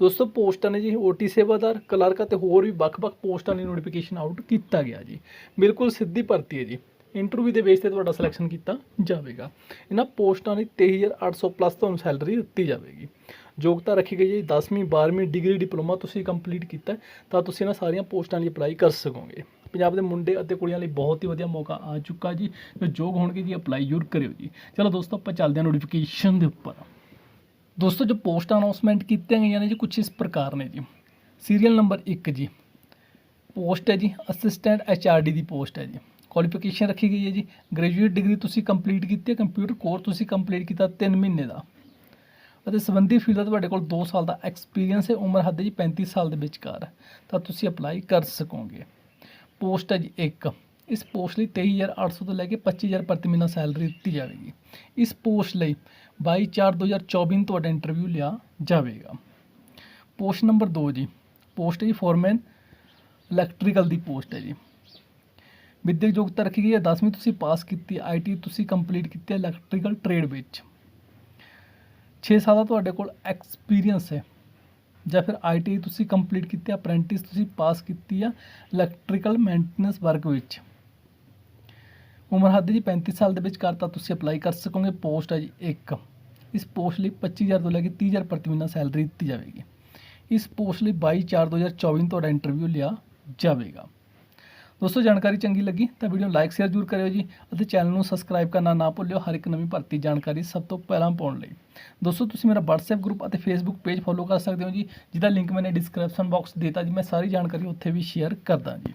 ਦੋਸਤੋ, ਪੋਸਟਾਂ ਨੇ ਜੀ ਓਟੀ ਸੇਵਾਦਾਰ, ਕਲਰਕ ਅਤੇ ਹੋਰ ਵੀ ਵੱਖ-ਵੱਖ ਪੋਸਟਾਂ ਲਈ ਨੋਟੀਫਿਕੇਸ਼ਨ ਆਊਟ ਕੀਤਾ ਗਿਆ ਜੀ। ਬਿਲਕੁਲ ਸਿੱਧੀ ਭਰਤੀ ਹੈ ਜੀ। ਇੰਟਰਵਿਊ ਦੇ ਬੇਸ ਤੇ ਤੁਹਾਡਾ ਸਿਲੈਕਸ਼ਨ ਕੀਤਾ ਜਾਵੇਗਾ। ਇਹਨਾਂ ਪੋਸਟਾਂ ਲਈ 23800 ਪਲੱਸ ਤੁਹਾਨੂੰ ਸੈਲਰੀ ਦਿੱਤੀ ਜਾਵੇਗੀ। ਯੋਗਤਾ ਰੱਖੀ ਗਈ ਹੈ ਜੀ 10ਵੀਂ 12ਵੀਂ ਡਿਗਰੀ ਡਿਪਲੋਮਾ ਤੁਸੀਂ ਕੰਪਲੀਟ ਕੀਤਾ ਤਾਂ ਤੁਸੀਂ ਇਹਨਾਂ ਸਾਰੀਆਂ ਪੋਸਟਾਂ ਲਈ ਅਪਲਾਈ ਕਰ ਸਕੋਗੇ। ਪੰਜਾਬ ਦੇ ਮੁੰਡੇ ਅਤੇ ਕੁੜੀਆਂ ਲਈ ਬਹੁਤ ਹੀ ਵਧੀਆ ਮੌਕਾ ਆ ਚੁੱਕਾ ਜੀ। ਜੋ ਯੋਗ ਹੋਣਗੇ ਜੀ ਅਪਲਾਈ ਜ਼ਰੂਰ ਕਰਿਓ ਜੀ। ਚਲੋ ਦੋਸਤੋ, ਆਪਾਂ ਚੱਲਦੇ ਹਾਂ ਨੋਟੀਫਿਕੇਸ਼ਨ ਦੇ ਉੱਪਰ। ਦੋਸਤੋ, ਜੋ ਪੋਸਟ ਅਨਾਉਂਸਮੈਂਟ ਕੀਤੀਆਂ ਗਈਆਂ ਨੇ ਜੀ ਕੁਝ ਇਸ ਪ੍ਰਕਾਰ ਨੇ ਜੀ। ਸੀਰੀਅਲ ਨੰਬਰ 1 ਜੀ। ਪੋਸਟ ਹੈ ਜੀ, ਅਸਿਸਟੈਂਟ ਐਚਆਰਡੀ ਦੀ ਪੋਸਟ ਹੈ ਜੀ। ਕੁਆਲੀਫਿਕੇਸ਼ਨ ਰੱਖੀ ਗਈ ਹੈ ਜੀ। ਗ੍ਰੈਜੂਏਟ ਡਿਗਰੀ ਤੁਸੀਂ ਕੰਪਲੀਟ ਕੀਤੀ ਹੈ, ਕੰਪਿਊਟਰ ਕੋਰਸ ਤੁਸੀਂ ਕੰਪਲੀਟ ਕੀਤਾ 3 ਮਹੀਨੇ ਦਾ। ਅਤੇ ਸੰਬੰਧੀ ਫੀਲਡ ਦਾ ਤੁਹਾਡੇ ਕੋਲ 2 ਸਾਲ ਦਾ ਐਕਸਪੀਰੀਅੰਸ ਹੈ, ਉਮਰ ਹੱਦ ਜੀ 35 ਸਾਲ ਦੇ ਵਿਚਕਾਰ। ਤਾਂ ਤੁਸੀਂ ਅਪਲਾਈ ਕਰ ਸਕੋਗੇ। ਪੋਸਟ ਹੈ ਜੀ 1 ਇਸ ਪੋਸਟ ਲਈ 23800 ਤੋਂ ਲੈ ਕੇ 25000 ਪ੍ਰਤੀ ਮਹੀਨਾ ਸੈਲਰੀ ਦਿੱਤੀ ਜਾਵੇਗੀ। ਇਸ ਪੋਸਟ ਲਈ 22/4/2024 ਨੂੰ ਤੁਹਾਡਾ ਇੰਟਰਵਿਊ ਲਿਆ ਜਾਵੇਗਾ। ਪੋਸਟ ਨੰਬਰ 2 ਜੀ, ਪੋਸਟ ਹੈ ਜੀ ਫੋਰਮੈਨ ਇਲੈਕਟ੍ਰੀਕਲ ਦੀ ਪੋਸਟ ਹੈ ਜੀ। ਵਿਦਿਅਕ ਯੋਗਤਾ ਰੱਖੀ ਗਈ ਹੈ 10ਵੀਂ ਤੁਸੀਂ ਪਾਸ ਕੀਤੀ ਹੈ ਆਈਟੀ ਤੁਸੀਂ ਕੰਪਲੀਟ ਕੀਤੀ ਹੈ ਇਲੈਕਟ੍ਰੀਕਲ ਟ੍ਰੇਡ ਵਿੱਚ। 6 ਸਾਲ ਦਾ ਤੁਹਾਡੇ ਕੋਲ ਐਕਸਪੀਰੀਅੰਸ ਹੈ, ਜਾਂ ਫਿਰ ਆਈਟੀ ਤੁਸੀਂ ਕੰਪਲੀਟ ਕੀਤੀ ਹੈ ਅਪ੍ਰੈਂਟਿਸ ਤੁਸੀਂ ਪਾਸ ਕੀਤੀ ਆ ਇਲੈਕਟ੍ਰੀਕਲ ਮੇਨਟੇਨੈਂਸ ਵਰਕ ਵਿੱਚ। ਉਮਰ ਹੱਦ ਜੀ 35 ਸਾਲ ਦੇ ਵਿੱਚ ਕਰਤਾ ਤੁਸੀਂ ਅਪਲਾਈ ਕਰ ਸਕੋਗੇ ਪੋਸਟ ਹੈ ਜੀ ਇੱਕ। ਇਸ ਪੋਸਟ ਲਈ 25000 ਤੋਂ ਲੈ ਕੇ 30000 ਪ੍ਰਤੀ ਮਹੀਨਾ ਸੈਲਰੀ ਦਿੱਤੀ ਜਾਵੇਗੀ। ਇਸ ਪੋਸਟ ਲਈ 22/4/2024 ਨੂੰ ਤੁਹਾਡਾ ਇੰਟਰਵਿਊ ਲਿਆ ਜਾਵੇਗਾ। ਦੋਸਤੋ, ਜਾਣਕਾਰੀ ਚੰਗੀ ਲੱਗੀ ਤਾਂ ਵੀਡੀਓ ਨੂੰ ਲਾਈਕ ਸ਼ੇਅਰ ਜ਼ਰੂਰ ਕਰਿਓ ਜੀ ਅਤੇ ਚੈਨਲ ਨੂੰ ਸਬਸਕ੍ਰਾਈਬ ਕਰਨਾ ਨਾ ਭੁੱਲਿਓ, ਹਰ ਇੱਕ ਨਵੀਂ ਭਰਤੀ ਜਾਣਕਾਰੀ ਸਭ ਤੋਂ ਪਹਿਲਾਂ ਪਾਉਣ ਲਈ। ਦੋਸਤੋ, ਤੁਸੀਂ ਮੇਰਾ WhatsApp ਗਰੁੱਪ ਅਤੇ Facebook ਪੇਜ ਫੋਲੋ ਕਰ ਸਕਦੇ ਹੋ ਜੀ, ਜਿਹਦਾ ਲਿੰਕ ਮੈਨੇ ਡਿਸਕ੍ਰਿਪਸ਼ਨ ਬਾਕਸ ਦਿੱਤਾ ਜੀ, ਮੈਂ ਸਾਰੀ ਜਾਣਕਾਰੀ ਉੱਥੇ ਵੀ ਸ਼ੇਅਰ ਕਰਦਾ ਜੀ।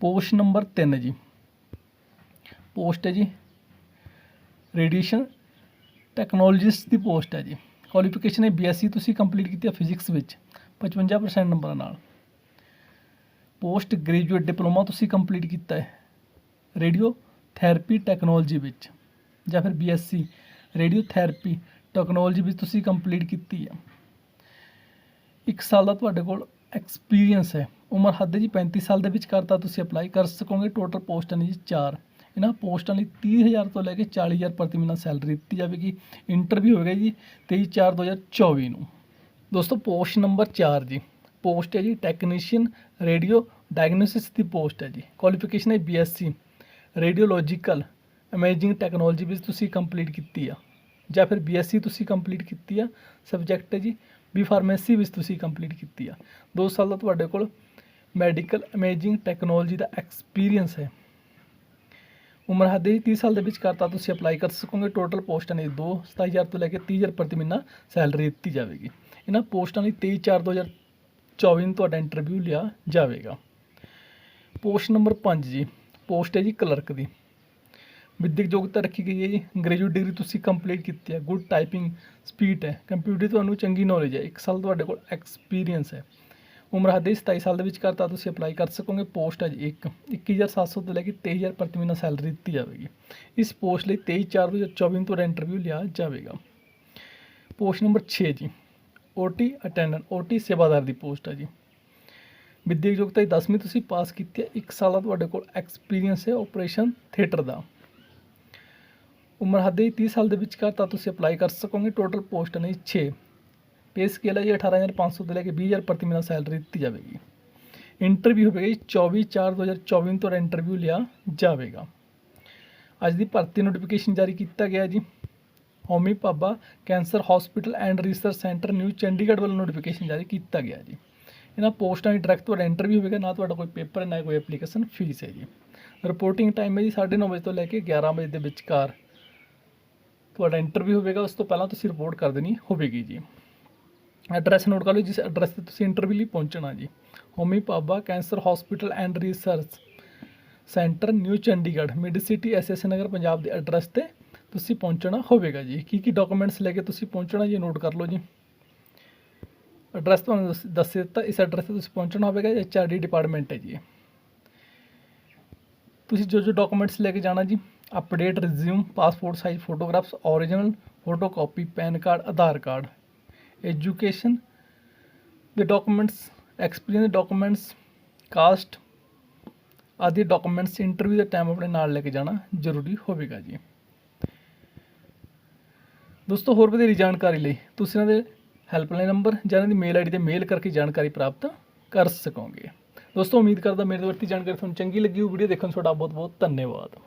ਪੋਸਟ ਨੰਬਰ 3 ਜੀ। ਪੋਸਟ ਹੈ ਜੀ। ਰੇਡੀਏਸ਼ਨ ਟੈਕਨੋਲੋਜਿਸਟ ਦੀ ਪੋਸਟ ਹੈ ਜੀ। ਕੁਆਲੀਫਿਕੇਸ਼ਨ ਹੈ ਬੀਐਸਸੀ ਤੁਸੀਂ ਕੰਪਲੀਟ ਕੀਤੀ ਹੈ ਫਿਜ਼ਿਕਸ ਵਿੱਚ 55% ਨੰਬਰਾਂ ਨਾਲ। ਪੋਸਟ ਗ੍ਰੈਜੂਏਟ ਡਿਪਲੋਮਾ ਤੁਸੀਂ ਕੰਪਲੀਟ ਕੀਤਾ ਹੈ ਰੇਡੀਓ ਥੈਰੇਪੀ ਟੈਕਨੋਲੋਜੀ ਵਿੱਚ ਜਾਂ ਫਿਰ ਬੀਐਸਸੀ ਰੇਡੀਓ ਥੈਰੇਪੀ ਟੈਕਨੋਲੋਜੀ ਵਿੱਚ ਤੁਸੀਂ ਕੰਪਲੀਟ ਕੀਤੀ ਹੈ। ਇੱਕ ਸਾਲ ਦਾ ਤੁਹਾਡੇ ਕੋਲ ਐਕਸਪੀਰੀਅੰਸ ਹੈ। ਉਮਰ ਹੱਦ ਹੈ ਜੀ 35 ਸਾਲ ਦੇ ਵਿੱਚ ਕਰਤਾ ਤੁਸੀਂ ਅਪਲਾਈ ਕਰ ਸਕੋਗੇ। ਟੋਟਲ ਪੋਸਟਾਂ ਨੇ ਜੀ 4 ਇਹਨਾਂ ਪੋਸਟਾਂ ਲਈ 30000 ਤੋਂ ਲੈ ਕੇ 40000 ਪ੍ਰਤੀ ਮਹੀਨਾ ਸੈਲਰੀ ਦਿੱਤੀ ਜਾਵੇਗੀ। ਇੰਟਰਵਿਊ ਹੋਵੇਗਾ ਜੀ 23/4/2024 ਨੂੰ। ਦੋਸਤੋ, ਪੋਸਟ ਨੰਬਰ 4 ਜੀ। ਪੋਸਟ ਹੈ ਜੀ ਟੈਕਨੀਸ਼ੀਅਨ ਰੇਡੀਓ ਡਾਇਗਨੋਸਿਸ ਦੀ ਪੋਸਟ ਹੈ ਜੀ। ਕੁਆਲੀਫਿਕੇਸ਼ਨ ਹੈ ਬੀਐਸਸੀ ਰੇਡੀਓਲੋਜੀਕਲ ਇਮੇਜਿੰਗ ਟੈਕਨੋਲੋਜੀ ਵਿੱਚ ਤੁਸੀਂ ਕੰਪਲੀਟ ਕੀਤੀ ਆ। ਜਾਂ ਫਿਰ ਬੀਐਸਸੀ ਤੁਸੀਂ ਕੰਪਲੀਟ ਕੀਤੀ ਆ। ਸਬਜੈਕਟ ਹੈ ਜੀ ਬੀ ਫਾਰਮੇਸੀ ਵਿੱਚ ਤੁਸੀਂ ਕੰਪਲੀਟ ਕੀਤੀ ਆ। 2 ਸਾਲ ਦਾ ਤੁਹਾਡੇ ਕੋਲ ਮੈਡੀਕਲ ਇਮੇਜਿੰਗ ਟੈਕਨੋਲੋਜੀ ਦਾ ਐਕਸਪੀਰੀਅੰਸ ਹੈ। ਉਮਰ ਹੱਦ ਹੈ ਜੀ 30 ਸਾਲ ਦੇ ਵਿੱਚ ਕਰਤਾ ਤੁਸੀਂ ਅਪਲਾਈ ਕਰ ਸਕੋਗੇ। ਟੋਟਲ ਪੋਸਟਾਂ ਨੇ 2 27000 ਤੋਂ ਲੈ ਕੇ 30000 ਪ੍ਰਤੀ ਮਹੀਨਾ ਸੈਲਰੀ ਦਿੱਤੀ ਜਾਵੇਗੀ। ਇਹਨਾਂ ਪੋਸਟਾਂ ਲਈ 23/4/2024 ਨੂੰ ਤੁਹਾਡਾ ਇੰਟਰਵਿਊ ਲਿਆ ਜਾਵੇਗਾ। ਪੋਸਟ ਨੰਬਰ 5 ਜੀ, ਪੋਸਟ ਹੈ ਜੀ ਕਲਰਕ ਦੀ। ਵਿਦਿਅਕ ਯੋਗਤਾ ਰੱਖੀ ਗਈ ਹੈ ਜੀ। ਗ੍ਰੈਜੂਏਟ ਡਿਗਰੀ ਤੁਸੀਂ ਕੰਪਲੀਟ ਕੀਤੀ ਹੈ। ਗੁੱਡ ਟਾਈਪਿੰਗ ਸਪੀਡ ਹੈ। ਕੰਪਿਊਟਰ ਤੁਹਾਨੂੰ ਚੰਗੀ ਨੌਲੇਜ ਹੈ। 1 ਸਾਲ ਤੁਹਾਡੇ ਕੋਲ ਐਕਸਪੀਰੀਅੰਸ ਹੈ। ਉਮਰ ਹੱਦ ਹੈ 27 ਸਾਲ ਦੇ ਵਿੱਚ ਕਰਤਾ ਤੁਸੀਂ ਅਪਲਾਈ ਕਰ ਸਕੋਗੇ। ਪੋਸਟ ਹੈ ਜੀ 1 21700 ਤੋਂ ਲੈ ਕੇ 23000 ਪ੍ਰਤੀ ਮਹੀਨਾ ਸੈਲਰੀ ਦਿੱਤੀ ਜਾਵੇਗੀ। ਇਸ ਪੋਸਟ ਲਈ 23/4/2024 ਨੂੰ ਤੁਹਾਡਾ ਇੰਟਰਵਿਊ ਲਿਆ ਜਾਵੇਗਾ। ਪੋਸਟ ਨੰਬਰ 6 ਜੀ। ਓਟੀ ਅਟੈਂਡੈਂਟ ਓਟੀ ਸੇਵਾਦਾਰ ਦੀ ਪੋਸਟ ਹੈ ਜੀ। ਵਿਦਿਅਕ ਯੋਗਤਾ 10ਵੀਂ ਤੁਸੀਂ ਪਾਸ ਕੀਤੀ ਹੈ। 1 ਸਾਲ ਦਾ ਤੁਹਾਡੇ ਕੋਲ ਐਕਸਪੀਰੀਅੰਸ ਹੈ ਆਪਰੇਸ਼ਨ ਥੀਏਟਰ ਦਾ। ਉਮਰ ਹੱਦ ਹੈ 30 ਸਾਲ ਦੇ ਵਿਚਕਾਰ ਤਾਂ ਤੁਸੀਂ ਅਪਲਾਈ ਕਰ ਸਕੋਗੇ। ਟੋਟਲ ਪੋਸਟ ਨੇ 6 ਪੇ ਸਕੇਲ ਹੈ ਜੀ 18500 ਤੋਂ ਲੈ ਕੇ 20000 ਪ੍ਰਤੀ ਮਹੀਨਾ ਸੈਲਰੀ ਦਿੱਤੀ ਜਾਵੇਗੀ। ਇੰਟਰਵਿਊ ਹੋਵੇਗਾ ਜੀ 24/4/2024 ਨੂੰ ਤੁਹਾਡਾ ਇੰਟਰਵਿਊ ਲਿਆ ਜਾਵੇਗਾ। ਅੱਜ ਦੀ ਭਰਤੀ ਨੋਟੀਫਿਕੇਸ਼ਨ ਜਾਰੀ ਕੀਤਾ ਗਿਆ ਜੀ। Homi Bhabha cancer hospital and research centre new Chandigarh ਵੱਲੋਂ ਨੋਟੀਫਿਕੇਸ਼ਨ ਜਾਰੀ ਕੀਤਾ ਗਿਆ ਜੀ। ਇਹਨਾਂ ਪੋਸਟਾਂ ਦੀ ਡਾਇਰੈਕਟ ਤੁਹਾਡਾ ਇੰਟਰਵਿਊ ਹੋਵੇਗਾ, ਨਾ ਤੁਹਾਡਾ ਕੋਈ ਪੇਪਰ ਨਾ ਕੋਈ ਐਪਲੀਕੇਸ਼ਨ ਫੀਸ ਹੈ ਜੀ। ਰਿਪੋਰਟਿੰਗ ਟਾਈਮ ਹੈ ਜੀ 9:30 ਵਜੇ ਤੋਂ ਲੈ ਕੇ 11 ਵਜੇ ਦੇ ਵਿਚਕਾਰ। ਤੁਹਾਡਾ ਇੰਟਰਵਿਊ ਹੋਵੇਗਾ, ਉਸ ਤੋਂ ਪਹਿਲਾਂ ਤੁਸੀਂ ਰਿਪੋਰਟ ਕਰ ਦੇਣੀ ਹੋਵੇਗੀ ਜੀ। ਐਡਰੈਸ ਨੋਟ ਕਰ ਲਓ ਜਿਸ ਐਡਰੈਸ ਤੇ ਤੁਸੀਂ ਇੰਟਰਵਿਊ ਲਈ ਪਹੁੰਚਣਾ ਜੀ। Homi Bhabha cancer hospital and research centre new Chandigarh mid city S S Nagar Punjab ਦੇ ਐਡਰੈਸ ਤੇ ਤੁਸੀਂ ਪਹੁੰਚਣਾ ਹੋਵੇਗਾ ਜੀ। ਕੀ ਕੀ ਡਾਕੂਮੈਂਟਸ ਲੈ ਕੇ ਤੁਸੀਂ ਪਹੁੰਚਣਾ ਜੀ ਨੋਟ ਕਰ ਲਓ ਜੀ। ਐਡਰੈਸ ਤੁਹਾਨੂੰ ਦੱਸ ਦੱਸ ਦਿੱਤਾ, ਇਸ ਐਡਰੈਸ ਤੇ ਤੁਸੀਂ ਪਹੁੰਚਣਾ ਹੋਵੇਗਾ ਐਚਆਰਡੀ ਡਿਪਾਰਟਮੈਂਟ ਹੈ ਜੀ। ਤੁਸੀਂ ਜੋ ਜੋ ਡਾਕੂਮੈਂਟਸ ਲੈ ਕੇ ਜਾਣਾ ਜੀ update resume passport size photographs origignal photocopy PAN card Aadhaar card education ਦੇ ਡਾਕੂਮੈਂਟਸ ਐਕਸਪੀਰੀਅੰਸ ਡਾਕੂਮੈਂਟਸ ਕਾਸਟ ਆਦਿ ਡਾਕੂਮੈਂਟਸ ਇੰਟਰਵਿਊ ਦੇ ਟਾਈਮ ਆਪਣੇ ਨਾਲ ਲੈ ਕੇ ਜਾਣਾ ਜ਼ਰੂਰੀ ਹੋਵੇਗਾ ਜੀ। ਦੋਸਤੋ, ਹੋਰ ਵਧੇਰੀ ਜਾਣਕਾਰੀ ਲਈ ਤੁਸੀਂ ਇਹਨਾਂ ਦੇ ਹੈਲਪਲਾਈਨ ਨੰਬਰ ਜਾਂ ਇਹਨਾਂ ਦੀ ਮੇਲ ਆਈਡੀ ਤੇ ਮੇਲ ਕਰਕੇ ਜਾਣਕਾਰੀ ਪ੍ਰਾਪਤ ਕਰ ਸਕੋਗੇ। ਦੋਸਤੋ, ਉਮੀਦ ਕਰਦਾ ਮੇਰੇ ਤੋਂ ਵਰਤੀ ਜਾਣਕਾਰੀ ਤੁਹਾਨੂੰ ਚੰਗੀ ਲੱਗੀ ਹੋ ਵੀਡੀਓ ਦੇਖਣ ਤੁਹਾਡਾ ਬਹੁਤ ਬਹੁਤ ਧੰਨਵਾਦ।